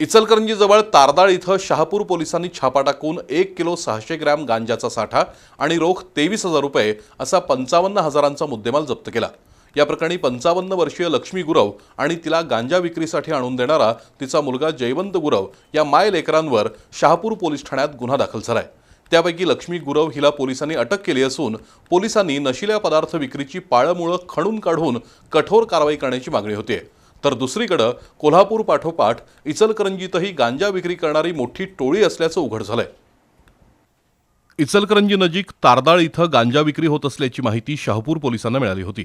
इचलकरंजीजवळ तारदाळ इथं शहापूर पोलिसांनी छापा टाकून एक किलो सहाशे ग्रॅम गांजाचा साठा आणि रोख तेवीस हजार रुपये असा पंचावन्न हजारांचा मुद्देमाल जप्त केला. या प्रकरणी पंचावन्न वर्षीय लक्ष्मी गुरव आणि तिला गांजा विक्रीसाठी आणून देणारा तिचा मुलगा जयवंत गुरव या माय लेकरांवर शहापूर पोलीस ठाण्यात गुन्हा दाखल झालाय. त्यापैकी लक्ष्मी गुरव हिला पोलिसांनी अटक केली असून पोलिसांनी नशिल्या पदार्थ विक्रीची पाळमुळं खणून काढून कठोर कारवाई करण्याची मागणी होतीये. तर दुसरीकडं कोल्हापूर पाठोपाठ इचलकरंजीतही गांजा विक्री करणारी मोठी टोळी असल्याचं उघड झालंय. इचलकरंजी नजीक तारदाळ इथं गांजा विक्री होत असल्याची माहिती शहापूर पोलिसांना मिळाली होती.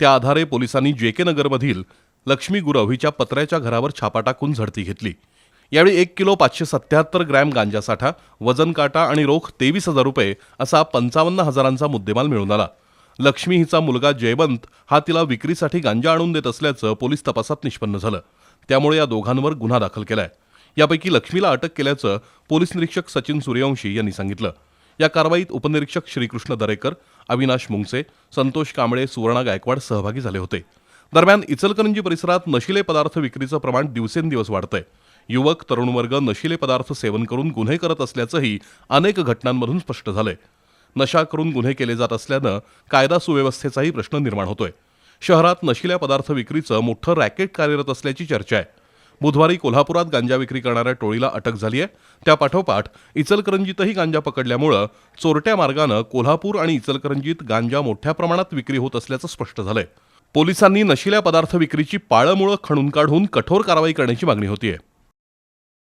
त्या आधारे पोलिसांनी जे के नगरमधील लक्ष्मी गुरव हिच्या पत्र्याच्या घरावर छापा टाकून झडती घेतली. यावेळी एक किलो पाचशे सत्याहत्तर ग्रॅम गांजा साठा वजन काटा आणि रोख तेवीस हजार रुपये असा पंचावन्न हजारांचा मुद्देमाल मिळून आला. लक्ष्मी हिचा मुलगा जयवंत हा तिला विक्रीसाठी गांजा आणून देत असल्याचं पोलीस तपासात निष्पन्न झालं. त्यामुळे या दोघांवर गुन्हा दाखल केलाय. यापैकी लक्ष्मीला अटक केल्याचं पोलीस निरीक्षक सचिन सूर्यवंशी यांनी सांगितलं. या कारवाईत उपनिरीक्षक श्रीकृष्ण दरेकर अविनाश मुंगसे संतोष कांबळे सुवर्णा गायकवाड सहभागी झाले होते. दरम्यान इचलकरंजी परिसरात नशिले पदार्थ विक्रीचं प्रमाण दिवसेंदिवस वाढतंय. युवक तरुण वर्ग नशिले पदार्थ सेवन करून गुन्हे करत असल्याचंही अनेक घटनांमधून स्पष्ट झालंय. नशा करून गुन्हे केले जात असल्यानं कायदा सुव्यवस्थेचाही प्रश्न निर्माण होतोय. शहरात नशिल्या पदार्थ विक्रीचं मोठं रॅकेट कार्यरत असल्याची चर्चा आहे. बुधवारी कोल्हापुरात गांजा विक्री करणाऱ्या टोळीला अटक झाली आहे. त्या पाठोपाठ इचलकरंजीतही गांजा पकडल्यामुळं चोरट्या मार्गानं कोल्हापूर आणि इचलकरंजीत गांजा मोठ्या प्रमाणात विक्री होत असल्याचं स्पष्ट झालंय. पोलिसांनी नशिल्या पदार्थ विक्रीची पाळंमुळं खणून काढून कठोर कारवाई करण्याची मागणी होतीये.